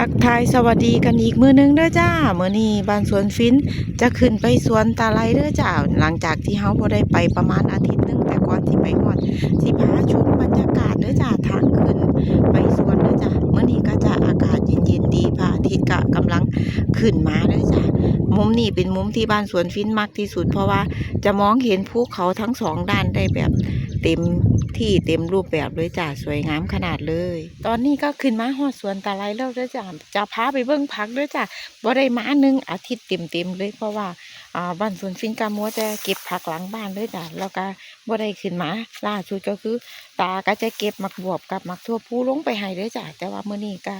ทักทายสวัสดีกันอีกมือหนึงเด้อจ้ามื้อนี้บ้านสวนฟินจะขึ้นไปสวนตาไลเด้อจ้า หลังจากที่เฮาบ่ได้ไปประมาณอาทิตย์หนึงแต่ก่อนที่ไปหอดสิพาชมบรรยากาศเด้อจ้าทางขึ้นไปสวนเด้อจ้ามื้อนี้ก็จะอากาศเย็นๆดีพระอาทิตย์ก็กำลังขึ้นมาเด้อจ้า มุมนี้เป็นมุมที่บ้านสวนฟินมักที่สุด เพราะว่าจะมองเห็นภูเขาทั้งสองด้านได้แบบเต็มที่เต็มรูปแบบเลยจ้าสวยงามขนาดเลย ตอนนี้ก็ขึ้นมาฮอดสวนตาไลแล้วด้วยจ้าจะพาไปเบิ่งผักด้วยจ้าบ่ได้มาหนึ่งอาทิตย์เต็มๆเลย เพราะว่าบ้านสวนฟินกามัวจะเก็บผักหลังบ้านเลยจ้าแล้วก็บ่ได้ขึ้นมาล่าสุดก็คือ ตาก็จะเก็บหมักบวบกับหมักทั่วผู้ลงไปให้ด้วยจ้าแต่ว่าเมื้อนี้ก็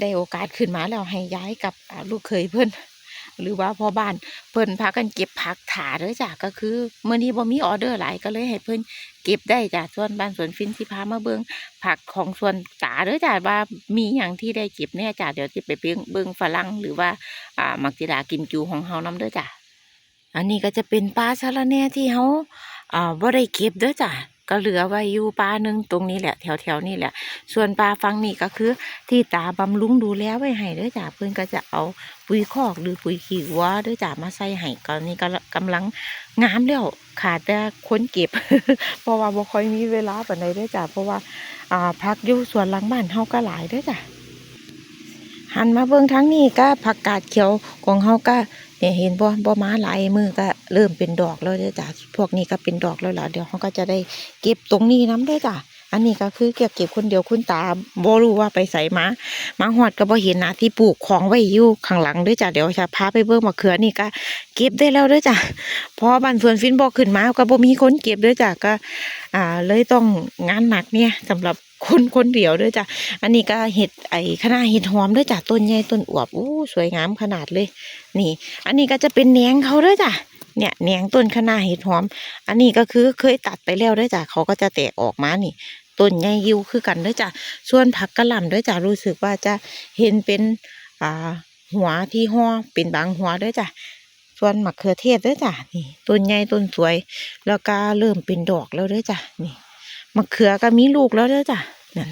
ได้โอกาสขึ้นมาแล้วให้ย้ายกับลูกเขยเพิ่อน หรือว่าพ่อบ้านเพิ่นพากันเก็บผักถาเด้อจ้าก็คือเมื้อนี้บ่มีออเดอร์หลายก็เลยให้เพิ่นเก็บได้จ้ะส่วนบ้านสวนฟินที่พามาเบิงผักของส่วนตาเด้อจ้ะว่ามีอย่างที่ได้เก็บเนี่ยจ้ะเดี๋ยวจะไปเบิงเบิงฝรั่งหรือว่าอ่ามักจิดากิมจูของเฮานํเด้อจ้ะอันนี้ก็จะเป็นปลาสะระแน่ที่เฮาอ่าบ่ได้เก็บเด้อจ้ะ ก็เหลือไว้อยู่ปลาหนึ่งตรงนี้แหละแถวๆนี่แหละ ส่วนปลาฟังนี่ก็คือ ที่ตาบำรุงดูแลไว้ให้เด้อจ้ะเพิ่อนก็จะเอาปุ๋ยคอกหรือปุ๋ยขี้วัวเด้อจ้ะมาใส่ให้ตอนนี้ก็กำลังงามแล้วขาดแต่คนเก็บ เพราะว่าบ่ค่อยมีเวลาปานใดเด้อจ้ะเพราะว่าอ่าพักอยู่สวนหลังบ้านเฮาก็หลายเด้อจ้ะหันมาเบิ่งทั้งนี้ก็ผักกาดเขียวของเฮาก็เนี่ยเห็นบ่บ่มาหลายมือก็ เริ่มเป็นดอกแล้วเด้อจ้ะพวกนี้ก็เป็นดอกแล้วล่ะเดี๋ยวเฮาก็จะได้เก็บตรงนี้นํเด้อจ้ะอันนี้ก็คือเก็บเก็บคนเดียวคุณตาบ่รู้ว่าไปใส่มามาฮอดก็บ่เห็นนะที่ปลูกของไว้อยู่ข้างหลังด้อจ้ะเดี๋ยวจะพาไปเบิ่งมะเขือนี่ก็เก็บได้แล้วด้อจ้ะพอบ้านสวนฟินบอกขึ้นมาก็บ่มีคนเก็บด้วยจ้ะก็ อ่า เลยต้องงานหนักเนี่ยสำหรับคนคนเดียวด้วยจ้ะอันนี้ก็เห็ดไอ้คณะเห็ดหอมด้วยจ้ะต้นใหญ่ต้นอวบอู้สวยงามขนาดเลย นี่ อันนี้ก็จะเป็นแหนงเขาด้วยจ้ะ เนี่ยแหนงต้นคณะเห็ดหอม อันนี้ก็คือเคยตัดไปแล้วด้วยจ้ะเขาก็จะแตกออกมานี่ต้นใหญ่ยิวคือกันด้วยจ้ะส่วนผักกะหล่ำด้วยจ้ะรู้สึกว่าจะเห็นเป็นอ่าหัวที่ห่อเป็นบางหัวด้วยจ้ะส่วนมะเขือเทศด้อจ้ะนี่ต้นใหญ่ต้นสวย แล้วก็เริ่มเป็นดอกแล้วด้อจ้ะนี่มะเขือก็มีลูกแล้วด้อจ้ะนั่น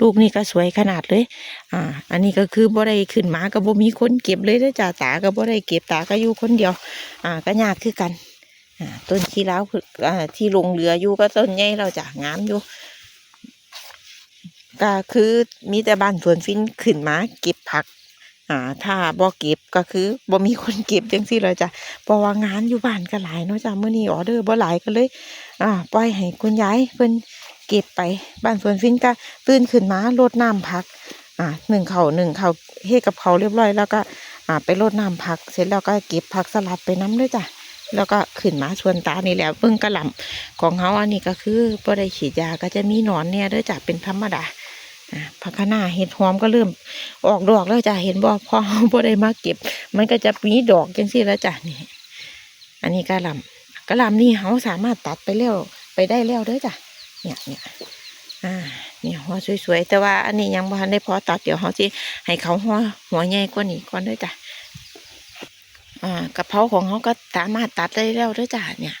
ลูกนี่ก็สวยขนาดเลย อ่า อันนี้ก็คือบ่ได้ขึ้นมาก็บ่มีคนเก็บเลยเด้อจ้ะตาก็บ่ได้เก็บตาก็อยู่คนเดียว อ่า ก็ยากคือกัน อ่า ต้นขี้เล้าวคืออ่าที่ลงเรืออยู่ก็ต้นใหญ่เราจะงามอยู่ก็คือมีแต่บ้านสวนฟินขึ้นมาเก็บผัก อ่า ถ้าบ่เก็บก็คือบ่มีคนเก็บจังซี่เลยจ้ะเพราะว่างานอยู่บ้านก็หลายเนาะจ้ะมื้อนี้ออเดอร์บ่หลายก็เลย อ่า ปล่อยให้คุณยายเพิ่น เก็บไปบ้านสวนฟินก็ตื่นขึ้นมารดน้ำผัก อ่าหนึ่งเขาหนึ่งเขาเฮกับเขาเรียบร้อย แล้วก็อ่าไปรดน้ำผัก เสร็จแล้วก็เก็บผักสลัดไปน้ำด้วยจ้ะแล้วก็ขึ้นมาชวนตานี่แหละเบิ่งกระหล่ำของเฮาอันนี้ก็คือบ่ได้ฉีดยาก็จะมีหนอนเนี่ยเด้อจ้ะเป็นธรรมดาผักคะน้าเห็ดหอมก็เริ่มออกดอกแล้วจ้ะเห็นบ่พอบ่ได้มาเก็บ มันก็จะมีดอกจังซี่แล้วจ้ะนี่ อันนี้กระหล่ำกระหล่ำนี่เขาสามารถตัดไปแล้วไปได้แล้วด้อจ้ะ เนี่ยเนี่ยอ่าเนี่ยหัวสวยๆแต่ว่าอันนี้ยังบ่ทันได้พอตัดเดี๋ยวเขาสิให้เขาหัวหัวใหญ่กว่านี้ก่อนด้อจ้ะอ่ากระเพราของเขาก็สามารถตัดได้แล้วด้อจ้ะเนี่ย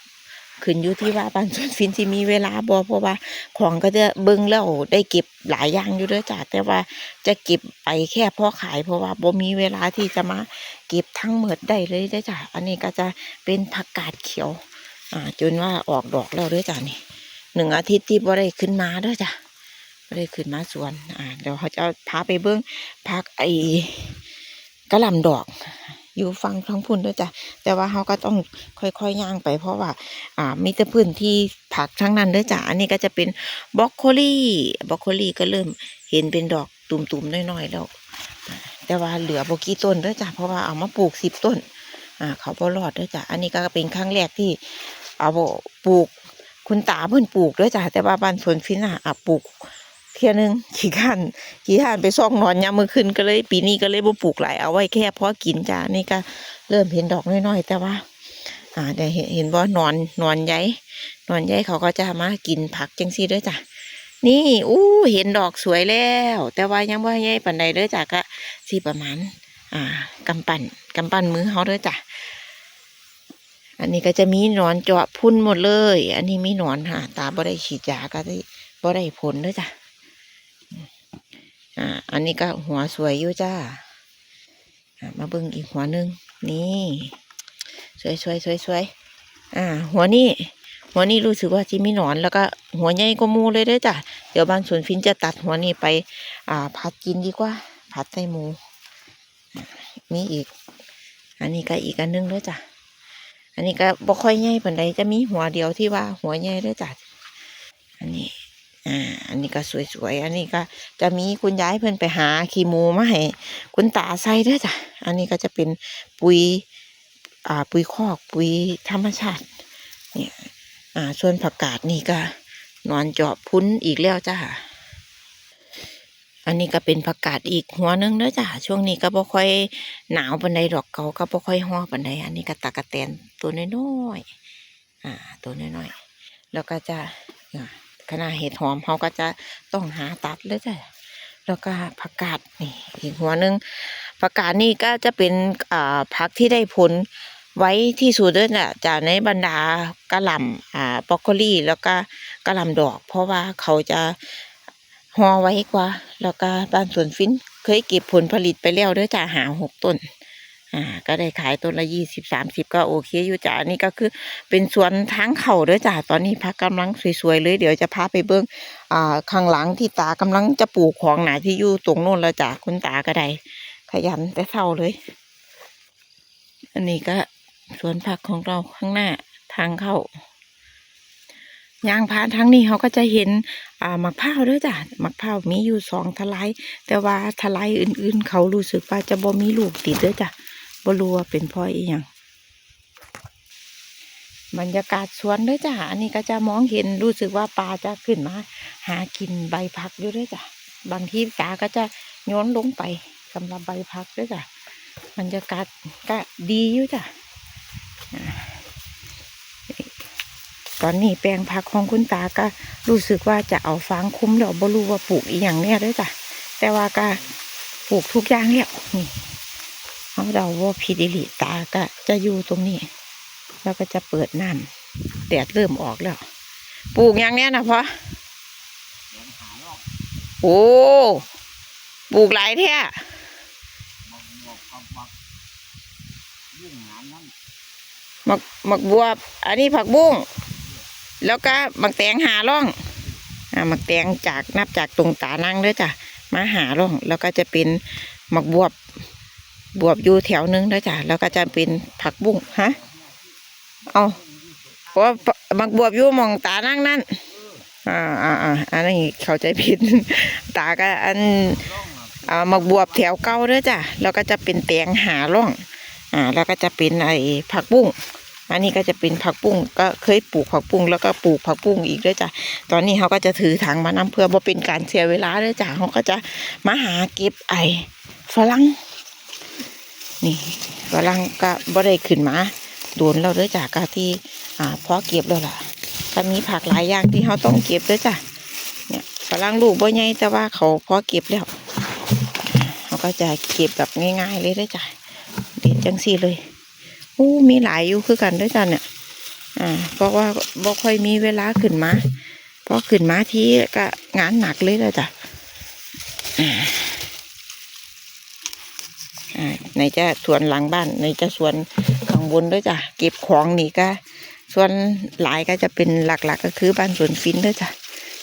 ขึ้นอยู่ที่ว่าบานสวนฟินสิมีเวลาบ่เพราะว่าของก็จะเบิ่งแล้วได้เก็บหลายอย่างอยู่ด้วยจ้ะแต่ว่าจะเก็บไปแค่พอขายเพราะว่าบ่มีเวลาที่จะมาเก็บทั้งหมดได้เลยด้อจ้ะอันนี้ก็จะเป็นผักกาดเขียวอ่าจนว่าออกดอกแล้วด้อจ้ะนี่ หนึ่งอาทิตย์ที่บ่ได้ขึ้นมาด้อจ้ะบ่ได้ขึ้นมาสวน อ่า เดี๋ยวเขาจะพาไปเบิ่งผักไอ้กระหล่ำดอก อยู่ฟังท้องพุ่นด้วยจ้ะแต่ว่าเขาก็ต้องค่อยๆย่างไป เพราะว่า อ่ามีแต่พื้นที่ผักทั้งนั้นด้อจ้ะอันนี้ก็จะเป็นบรอกโคลีบรอกโคลีก็เริ่มเห็นเป็นดอกตุ่มๆน้อยๆแล้วแต่ว่าเหลือบกี่ต้นด้อจ้ะเพราะว่าเอามาปลูกสิบต้น อ่า เขาบ่รอดด้อจ้ะอันนี้ก็เป็นครั้งแรกที่เอาปลูก คุณตาเพิ่นปลูกด้อจ้ะแต่ว่าบ้านสวนฟินอะอะปลูก เที่ยหนึงขี้ข้านขี้ข้านไปซ่องนอนยามมื้อคืนก็เลย ปีนี้ก็เลยบ่ปลูกหลายเอาไว้แค่พอกินจ้ะนี่ก็เริ่มเห็นดอกน้อยๆแต่ว่า อ่าเดี๋ยวเห็นเห็นว่านอนนอนใยนอนใยเขาก็จะมากินผักจังซี่ด้วยจ้ะนี่อู้เห็นดอกสวยแล้ว แต่ว่ายังว่าใหญ่ปานใดเด้อจ้ะก็สิประมาณ อ่ากำปั้นกำปั้นมือเขาเด้อจ้ะ อันนี้ก็จะมีหนอนเจาะพุ่นหมดเลย อันนี้มีหนอนหาตาบ่ได้ฉีดยาก็ได้บ่ได้ผลด้อจ้ะ อ่า อันนี้ก็หัวสวยอยู่จ้า มาเบิ่งอีกหัวหนึ่งนี่สวยสวยสวยสวยอ่า หัวนี้หัวนี้รู้สึกว่าจะมีหนอนแล้วก็หัวใหญ่กว่ามูเลยด้อจ้ะ เดี๋ยวบ้านสวนฟินจะตัดหัวนี้ไป อ่า ผัดกินดีกว่า ผัดใส่หมูอ่ามีอีก อันนี้ก็อีกอันหนึงด้อจ้ะ อันนี้ก็บ่ค่อยใหญ่ปานใดจะมีหัวเดียวที่ว่าหัวใหญ่เด้จ้ะอันนี้อ่าอันนี้ก็สวยๆอันนี้ก็จะมีคุณยายเพิ่นไปหาขี้หมูมาให้คุณตาใส่ด้อจ้ะอันนี้ก็จะเป็นปุ๋ยอ่าปุ๋ยคอกปุ๋ยธรรมชาติเนี่ยอ่าส่วนผักกาดนี่ก็นอนเจาะพุ้นอีกแล้วจ้า อันนี้ก็เป็นผักกาดอีกหัวหนึงเด้อจ้าช่วงนี้ก็บ่ค่อยหนาวปานใดดอกเกาก็บ่ค่อยฮ้อปานใดอันนี้ก็ตะกะแตนตัวน้อยๆอ่า ตัวน้อยๆแล้วก็จะอ่าคณะเห็ดหอมเขาก็จะต้องหาตัดเลยจ้ะแล้วก็ผักกาดนี่ อีกหัวหนึงผักกาดนี่ก็จะเป็นอ่าผักที่ได้ผลไว้ที่สุดเลยนะจากในบรรดากระหล่ำอ่าบรอกโคลีแล้วก็กระหล่ำดอก เพราะว่าเขาจะ ห่อไว้กว่า แล้วก็บ้านสวนฟินเคยเก็บผลผลิตไปแล้วเด้อจ้าหาหกต้น อ่า ก็ได้ขายต้นละยี่สิบสามสิบก็โอเคอยู่จ้าอันนี้ก็คือเป็นสวนทางเขาเด้อจ้าตอนนี้พักกำลังสวยๆเลย เดี๋ยวจะพาไปเบิ้งอ่าข้างหลังที่ตากำลังจะปลูกของหนาที่อยู่ตรงโน้นแล้วจ้าคุณตาก็ได้ขยันแต่เท่าเลย อันนี้ก็สวนผักของเราข้างหน้าทางเข้า ยางพานทางนี้เขาก็จะเห็นอ่ามักพร้าด้วยจ้ะมักพร้ามีอยู่สองทลายแต่ว่าทลายอื่น ๆ เขารู้สึกว่าจะบ่มีลูกติดด้วยจ้ะบ่รู้ว่าเป็นพราะอีหยังบรรยากาศสวนด้วยจ้ะอันนี้ก็จะมองเห็นรู้สึกว่าปลาจะขึ้นมา หากินใบพักอยู่ด้วยจ้ะบางทีตาก็จะโย้อนลงไปสำหรับใบพักด้วยจ้ะบรรยากาศก็ดีอยู่จ้ะอ่า ตอนนี้แปลงผักของคุณตาก็รู้สึกว่าจะเอาฟางคุ้มแล้วบ่รู้ว่าปลูกอีหยังเนี่ยด้วยจ้ะแต่ว่าก็ปลูกทุกอย่างแล้วนี่เขาเดาว่าพิดิลิตาก็จะอยู่ตรงนี้ แล้วก็จะเปิดน้ำแดดเริ่มออกแล้ว ปลูกอย่างเนี้ยนะพ่อโอ้ปลูกหลายแท้หมักหมักบวบอันนี้ผักบุ้ง แล้วก็หมักแตงหาร่องอ่าหมักแตงจากนับจากตรงตานั่งเลยจ้ะมาหาร่อง แล้วก็จะเป็นหมักบวบบวบอยู่แถวนึงด้วยจ้ะแล้วก็จะเป็นผักบุ้งฮะเอาเพราะหมักบวบอยู่มองตานั่งนั่นอ่าอ่าอ่าอันนี้เข้าใจผิด ตาก็อันอ่าหมักบวบแถวเก้าด้วยจ้ะแล้วก็จะเป็นแตงหาร่องอ่าแล้วก็จะเป็นไอ้ผักบุ้ง อันนี้ก็จะเป็นผักบุ้งก็เคยปลูกผักบุ้งแล้วก็ปลูกผักบุ้งอีกด้วยจ้ะตอนนี้เขาก็จะถือถังมานำเพื่อบ่เป็นการเสียเวลาเลยจ้ะเขาก็จะมาหาเก็บไอ้ฝรั่งนี่ฝรั่งก็บ่ได้ขึ้นมาโดนเราด้วยจ้ะก็ที่อ่าพอเก็บแล้วล่ะก็มีผักหลายอย่างที่เขาต้องเก็บด้วยจ้ะเนี่ยฝรั่งลูกบ่ใหญ่แต่ว่าเขาพอเก็บแล้วเขาก็จะเก็บแบบง่ายๆเลยด้วยจ้ะเด็ดจังสี่เลย อู้มีหลายอยู่คือกันด้วยจ้ะเนี่ยอ่าเพราะว่าบ่ค่อยมีเวลาขึ้นมาพอขึ้นมาที่ก็งานหนักเลยเลยจ้ะอ่าในจะสวนหลังบ้านในจะสวนข้างบนด้วยจ้ะเก็บของนี่ก็ส่วนหลายก็จะเป็นหลักๆก็คือบ้านสวนฟินด้วยจ้ะ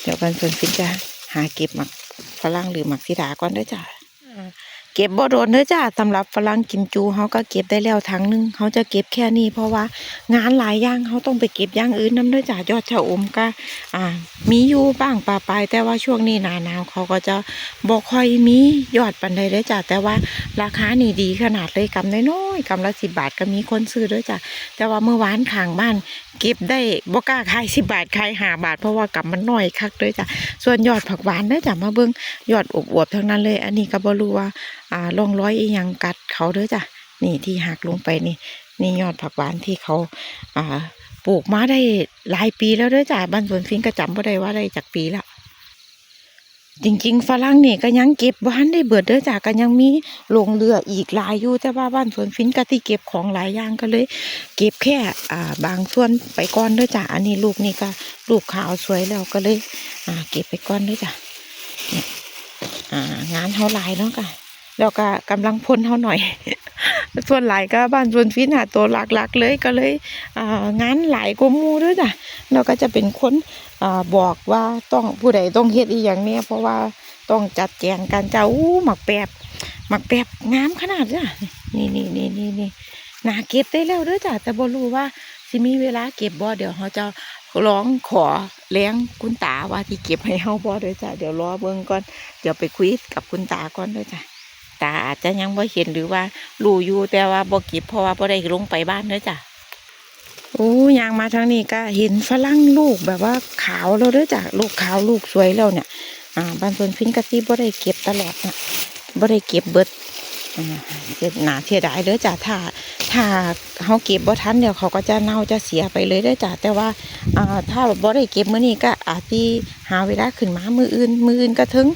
เดี๋ยวบ้านสวนฟินจะหาเก็บหมักฝรั่งหรือหมักสีดาก่อนด้วยจ้ะ เก็บบ่โดนเด้อจ้าสำหรับฝรั่งกิมจูเขาก็เก็บได้แล้วทั้งหนึงเขาจะเก็บแค่นี้ เพราะว่างานหลายอย่างเขาต้องไปเก็บอย่างอื่นนํเด้อจ้ายอดชะอมก็อ่า มีอยู่บ้างปาปายแต่ว่าช่วงนี้หนาหนาวเขาก็จะบ่ค่อยมียอดปันใดเด้อจ้าแต่ว่าราคานี่ดีขนาดเลยกำน้อยๆกำละสิบบาทก็มีคนซื้อเด้อจ้าแต่ว่าเมื่อวานขางบ้าน เก็บได้บ่กล้าขายสิบบาทขายห้าบาท เพราะว่ากำมันน้อยคักเด้อจ้าส่วนยอดผักหวานเด้อจ้ามาเบิ่งยอดอวบๆทั้งนั้นเลย อันนี้ก็บ่รู้ว่าอ่าร่องร้อยอีหยังกัดเขาเด้อจ้ะนี่ที่หักลงไปนี่นี่ยอดผักหวานที่เขาอ่าปลูกมาได้หลายปีแล้วเด้อจ้ะบ้านสวนฟิงก็จำบ่ได้ว่าได้จากปีละจริง ๆ ฝรั่งนี่ก็ยังเก็บบ้านได้เบิดเด้อจ้ะก็ยังมีลงเรืออีกหลายอยู่แต่ว่าบ้านสวนฟินก็ที่เก็บของหลายอย่างก็เลย เก็บแค่อ่าบางส่วนไปก่อนเด้อจ้ะอันนี้ลูกนี่ก็ลูกขาวสวยแล้วก็เลย อ่า เก็บไปก่อนเด้อจ้ะอ่างานเฮาหลายเนาะค่ะ แล้วก็กำลังพลเฮาหน่อย ส่วนหลายก็บ้านส่วนฟินหาตัวหลักๆเลยก็เลยงานหลายกว่ามูด้วยจ้ะเราก็จะเป็นคนอบอกว่าต้องผู้ใดต้องเฮ็ดอีหยังเนี่ยเพราะว่าต้องจัดแจงการเจ้าอู้หมักแปบหมักแปบงามขนาดจ้ะนี่นี่นี่นี่นี่นาเก็บได้แล้วด้อจ้ะแต่บ่รู้ว่าสิมีเวลาเก็บบ่เดี๋ยวเขาจะร้องขอเลี้ยงคุณตาว่าที่เก็บให้เฮาบ่ด้อจ้ะเดี๋ยวรอเบิ่งก่อนเดี๋ยวไปคุยกับคุณตาก่อนด้อจ้ะ ตาอาจจะยังบ่เห็นหรือว่ารู้อยู่แต่ว่าบ่เก็บเพราะว่าบ่ได้ลงไปบ้านเด้อจ้ะโอ้ยางมาทางนี้ก็เห็นฝรั่งลูกแบบว่าขาวแล้วเด้อจ้ะลูกขาวลูกสวยแล้วเนี่ยอ่าบ้านเพิ่นฟินกะซีบ่ได้เก็บตลอดน่ะบ่ได้เก็บเบิด เสียหนาเสียดายเด้อจ้ะถ้าถ้าเขาเก็บบ่ทันเดี๋ยวเขาก็จะเน่าจะเสียไปเลยเด้อจ้ะแต่ว่าถ้าบ่ได้เก็บมื้อนี้ก็อาจจะหาเวลาขึ้นมามืออื่นมืออื่นก็ถึง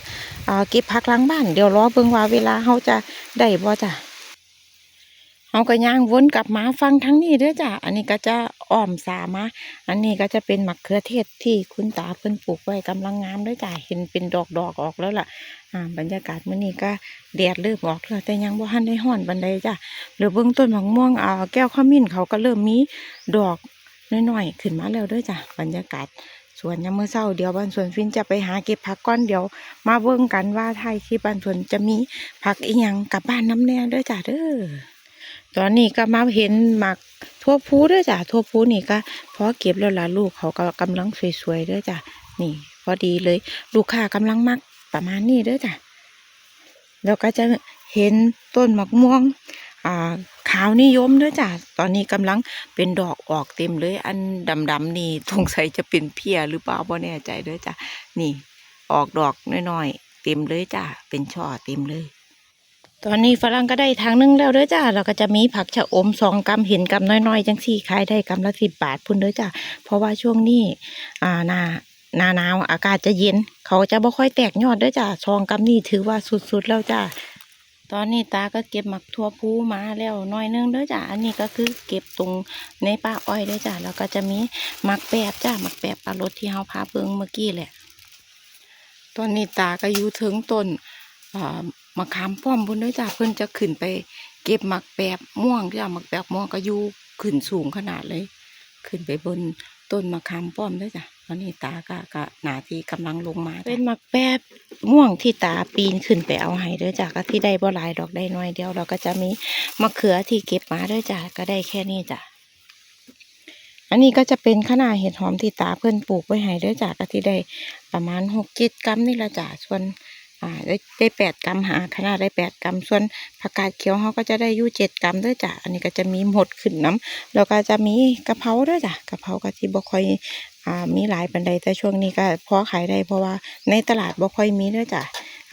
เก็บพักล้างบ้านเดี๋ยวรอเบิ่งว่าเวลาเขาจะได้บ่จ้ะ เฮาก็ย่างวนกลับมาฟังทั้งนี้เด้อจ้ะ อันนี้ก็จะอ้อมสามา อันนี้ก็จะเป็นมะเขือเทศที่คุณตาเพิ่นปลูกไว้กำลังงามด้อจ้ะ เห็นเป็นดอกดอกออกแล้วล่ะ อ่า บรรยากาศมื้อนี้ก็แดดเริ่มออกแล้วแต่ยังบ่ทันได้ร้อนปานใดจ้ะเดี๋ยวเบิ่งต้นมะม่วงอ่าแก้วขมิ้นเขาก็เริ่มมีดอกน้อยๆขึ้นมาแล้วด้อจ้ะ บรรยากาศสวนยามมื้อเช้าเดี๋ยวบ้านสวนฟินจะไปหาเก็บผักก้อนเดี๋ยว มาเบิ่งกันว่าไทยที่บ้านสวนจะมีผักอีหยังกลับบ้านน้ำแน่ด้อจ้ะเด้อ ตอนนี้ก็มาเห็นหมักทั่วพูด้อจ้ะทั่วพูนี่ก็พอเก็บแล้วล่ะลูกเขาก็กำลังสวยๆด้อจ้ะนี่ พอดีเลย ลูกค้ากำลังมักประมาณนี้ด้อจ้ะแล้วก็จะเห็นต้นหมะม่วงอ่าขาวนิยมด้อจ้ะ ตอนนี้กำลังเป็นดอกออกเต็มเลย อันดำๆนี่สงสัยจะเป็นเพียหรือเปล่าบ่แน่ใจด้อจ้ะ นี่ ออกดอกน้อยๆเต็มเลยจ้ะ เป็นช่อเต็มเลย ตอนนี้ฝรั่งก็ได้ทางนึงแล้วเด้อจ้ะเราก็จะมีผักชะอมสองกำเห็นกำน้อยๆ จังสี่ขายได้กำละสิบบาทพุ่นเด้อจ้ะเพราะว่าช่วงนี้อ่านาหนาหนาวอากาศจะเย็น เขาจะบ่ค่อยแตกยอดเด้อจ้ะซองกำนี่ถือว่าสุดๆแล้วจ้ะตอนนี้ตาก็เก็บหมักทั่วพูมาแล้วน้อยนึงเด้อจ้ะอันนี้ก็คือเก็บตรงในป่าอ้อยเด้อจ้ะแล้วก็จะมีหมักแปบจ้ะหมักแปบปลารสที่เฮาพาเบิงเมื่อกี้แหละ ตอนนี้ตาก็อยู่ถึงต้นอ่า มะขามป้อมบนด้อจ้ะเพิ่นจะขึ้นไป เก็บหมักแปบม่วงจ้ะหมักแปบม่วงก็อยู่ขึ้นสูงขนาดเลย ขึ้นไปบนต้นมะขามป้อมด้วยจ้ะตอนนี้ตาก็ก็หนาที่กำลังลงมา เป็นหมักแปบม่วงที่ตาปีนขึ้นไปเอาให้ด้อจ้ะก็ที่ได้บ่หลายดอกได้น้อยเดียวเราก็จะมีมะเขือที่เก็บมาด้อจ้ะก็ได้แค่นี้จ้ะอันนี้ก็จะเป็นขนาดเห็ดหอมที่ตาเพิ่อนปลูกไว้ให้ด้อจ้ะก็ที่ได้ประมาณหกเจ็ดกรัมนี่ละจ้ะส่วน อ่าได้ได้แปดกรัมหาขนาดได้แปดกรัมส่วนผักกาดเขียวเขาก็จะได้ยู่เจ็ดกรัมด้วยจ้ะอันนี้ก็จะมีหมดขึ้นน้ำแล้วก็จะมีกระเพราด้วยจ้ะกระเพราก็ที่บ่ค่อยอ่ามีหลายปันใดแต่ช่วงนี้ก็พอขายได้เพราะว่าในตลาดบ่ค่อยมีด้วยจ้ะ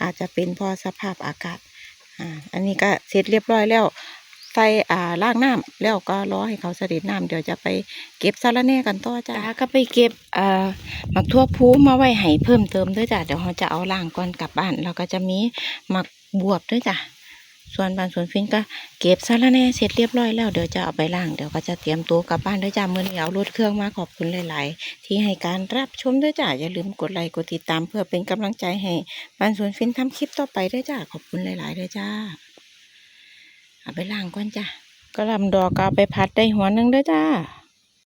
อาจจะเป็นพอสภาพอากาศอ่าอันนี้ก็เสร็จเรียบร้อยแล้ว ใส่อ่าล่างน้ำแล้วก็รอให้เขาเสด็จน้ำเดี๋ยวจะไปเก็บสาระแน่กันต่อจ้าก็ไปเก็บอ่าหมักทั่วพูมาไว้ให้เพิ่มเติมด้วยจ้ะเดี๋ยวเราจะเอาล่างก่อนกลับบ้านเราก็จะมีหมักบวบด้วยจ้ะส่วนบานสวนฟินก็เก็บสาระแน่เสร็จเรียบร้อยแล้วเดี๋ยวจะเอาไปล่างเดี๋ยวก็จะเตรียมตัวกลับบ้านด้วยจ้ามื่อนี้เอารถเครื่องมาขอบคุณหลาย ๆ ที่ให้การรับชมด้วยจ้าอย่าลืมกดไลค์กดติดตามเพื่อเป็นกำลังใจให้บานสวนฟินทำคลิปต่อไปด้วยจ้าขอบคุณหลาย ๆ ด้วยจ้า เอาไปล้างก่อนจ้ะก็ลำดอกเอาไปพัดได้หัวหนึงด้อจ้า